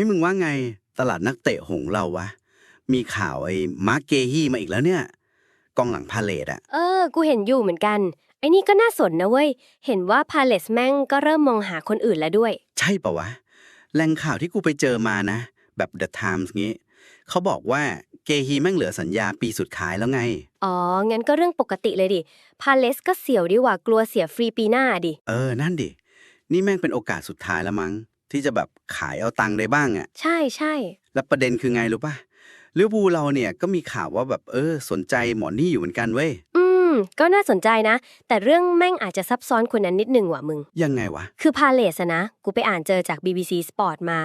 ฮ้ยมึงว่าไงตลาดนักเตะหงส์เราวะ มีข่าวไอ้มาร์กเกฮีมาอีกแล้วเนี่ย กองหลังพาเลตอะเออ กูเห็นอยู่เหมือนกัน ไอ้นี่ก็น่าสนนะเว้ย เห็นว่าพาเลสแม่งก็เริ่มมองหาคนอื่นแล้วด้วย ใช่ปะวะ แหล่งข่าวที่กูไปเจอมานะ แบบ The Times งี้ เขาบอกว่าเกฮีแม่งเหลือสัญญาปีสุดท้ายแล้วไง อ๋อ งั้นก็เรื่องปกติเลยดิ พาเลสก็เสียวดีกว่ากลัวเสียฟรีปีหน้าดิ เออ นั่นดิ นี่แม่งเป็นโอกาสสุดท้ายแล้วมั้ง ที่จะแบบขายเอาตังค์ได้บ้างอะใช่ใช่แล้วประเด็นคือไงรู้ปะลิเวอร์พูลเราเนี่ยก็มีข่าวว่าแบบเออสนใจหมอนี่อยู่เหมือนกันเว้ยอืมก็น่าสนใจนะ แต่เรื่องแม่งอาจจะซับซ้อนกว่านั้นนิดหนึ่งว่ะมึง ยังไงวะ คือพาเลสอะนะ กูไปอ่านเจอจาก BBC Sport มา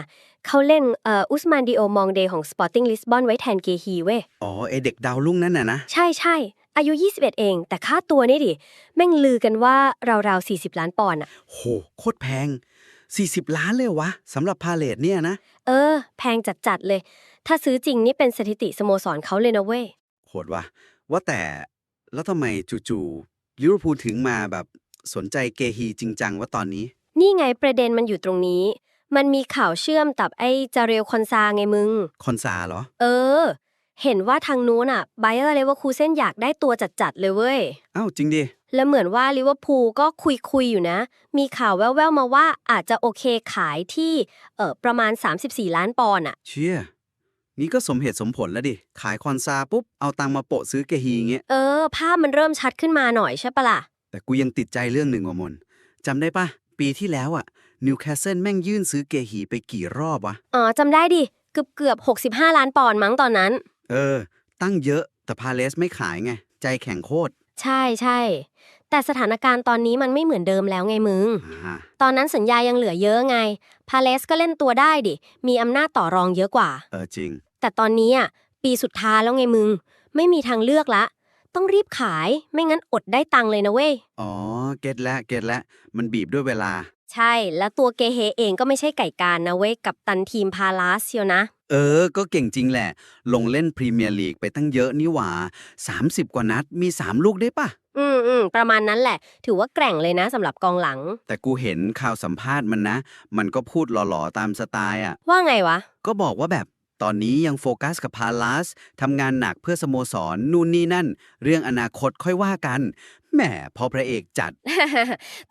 เขาเล่นเอ่ออุสมานดิโอมองเดย์ของ Sporting Lisbon ไว้แทนเกฮีเว้ยอ๋อไอเด็กดาวรุ่งนั่นน่ะนะใช่ใช่อายุ 21 เอง แต่ค่าตัวนี่ดิ แม่งลือกันว่าราวๆ40 ล้านปอนด์อะโหโคตรแพง 40 ล้านเลยวะสำหรับพาเลตเนี่ยนะ เออ แพงจัดๆเลย ถ้าซื้อจริงนี่เป็นสถิติสโมสรเขาเลยนะเว้ย โหดว่ะ ว่าแต่แล้วทำไมจู่ๆลิเวอร์พูลถึงมาแบบสนใจเกฮีจริงจังว่าตอนนี้ นี่ไงประเด็นมันอยู่ตรงนี้ มันมีข่าวเชื่อมกับไอ้จาเรลคอนซาไงมึง คอนซาเหรอ เออ เห็นว่าทางนู้นอะไบเออร์เลเวอร์คูเซนอยากได้ตัวจัดๆเลยเว้ยอ้าวจริงดิ แล้วเหมือนว่าลิเวอร์พูลก็คุยคุยๆอยู่นะ มีข่าวแว่วๆมาว่าอาจจะโอเคขายที่เออประมาณ 34 ล้านปอนด์อะเชี่ยนี่ก็สมเหตุสมผลแล้วดิ ขายคอนซาปุ๊บ เอาตังค์มาโปะซื้อเกฮีเงี้ย เออ ภาพมันเริ่มชัดขึ้นมาหน่อยใช่ปะล่ะ แต่กูยังติดใจเรื่องหนึ่งว่ะมนจำได้ปะ ปีที่แล้วอะนิวคาสเซิลแม่งยื่นซื้อเกฮีไปกี่รอบวะ อ๋อจำได้ดิ เกือบเกือบๆ65 ล้านปอนด์มั้งตอนนั้น เออ ตั้งเยอะแต่พาเลสไม่ขายไง ใจแข็งโคตร ใช่ใช่ แต่สถานการณ์ตอนนี้มันไม่เหมือนเดิมแล้วไงมึง อ่าตอนนั้นสัญญายังเหลือเยอะไง พาเลสก็เล่นตัวได้ดิ มีอำนาจต่อรองเยอะกว่า เออจริง แต่ตอนนี้อะปีสุดท้ายแล้วไงมึง ไม่มีทางเลือกละ ต้องรีบขายไม่งั้นอดได้ตังค์เลยนะเว้ย อ๋อ เก็ตแล้วเก็ตแล้วมันบีบด้วยเวลา ใช่ แล้วตัวเกเฮเองก็ไม่ใช่ไก่การนะเว้ยกับตันทีมพาลาสเชียวนะ เออ ก็เก่งจริงแหละ ลงเล่นพรีเมียร์ลีกไปตั้งเยอะนี่หว่า 30 กว่านัดมี 3 ลูกได้ปะอืมอืมประมาณนั้นแหละ ถือว่าแกร่งเลยนะสำหรับกองหลัง แต่กูเห็นข่าวสัมภาษณ์มันนะ มันก็พูดหล่อๆ ตามสไตล์อะ ว่าไงวะ ก็บอกว่าแบบตอนนี้ยังโฟกัสกับพาลาสทำงานหนักเพื่อสโมสรนู่นนี่นั่น เรื่องอนาคตค่อยว่ากัน แหมพอพระเอกจัด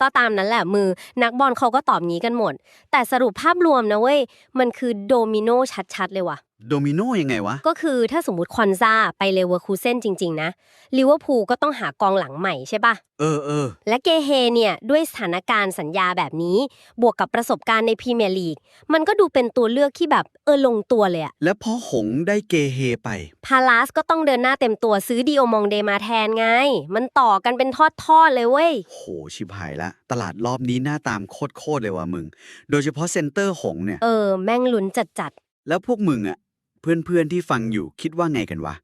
ก็ตามนั้นแหละมือ นักบอลเขาก็ตอบงี้กันหมด แต่สรุปภาพรวมนะเว้ย มันคือโดมิโนชัดๆ เลยว่ะ โดมิโนยังไงวะ ก็คือถ้าสมมติคอนซาไปเลเวอร์คูเซนจริง ๆ นะลิเวอร์พูลก็ต้องหากองหลังใหม่ใช่ปะเออเออและเกเฮเนี่ยด้วยสถานการณ์สัญญาแบบนี้ บวกกับประสบการณ์ในพรีเมียร์ลีก มันก็ดูเป็นตัวเลือกที่แบบเออลงตัวเลยอะแล้วพอหงส์ได้เกเฮไป พาลาสก็ต้องเดินหน้าเต็มตัวซื้อดีโอมองเดมาแทนไง มันต่อกันเป็นทอดๆเลยเว้ย โหชิบหายละ ตลาดรอบนี้หน้าตามโคตรๆเลยว่ะมึง โดยเฉพาะเซนเตอร์หงส์เนี่ย เออ แม่งลุ้นจัดแล้วพวกมึงอะเพื่อนๆที่ฟังอยู่คิดว่าไงกันวะ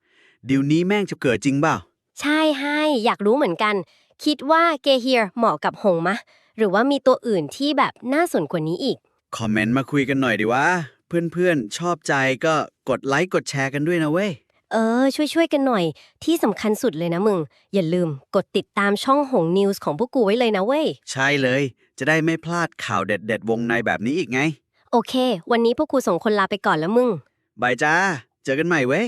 ดิวนี้แม่งจะเกิดจริงเปล่า ๆ ใช่ให้อยากรู้เหมือนกัน คิดว่าเกเฮียเหมาะกับหงมะ หรือว่ามีตัวอื่นที่แบบน่าสนกว่านี้อีก คอมเมนต์มาคุยกันหน่อยดิวะ เพื่อนๆ ชอบใจก็กดไลค์กดแชร์กันด้วยนะเว้ย เออ ช่วยๆกันหน่อย ที่สำคัญสุดเลยนะมึง อย่าลืมกดติดตามช่องหงนิวส์ของพวกกูไว้เลยนะเว้ย ใช่เลย จะได้ไม่พลาดข่าวเด็ดๆ วงในแบบนี้อีกไง โอเค วันนี้พวกกูส่งคนลาไปก่อนแล้วมึง บายจ้า เจอกันใหม่เว้ย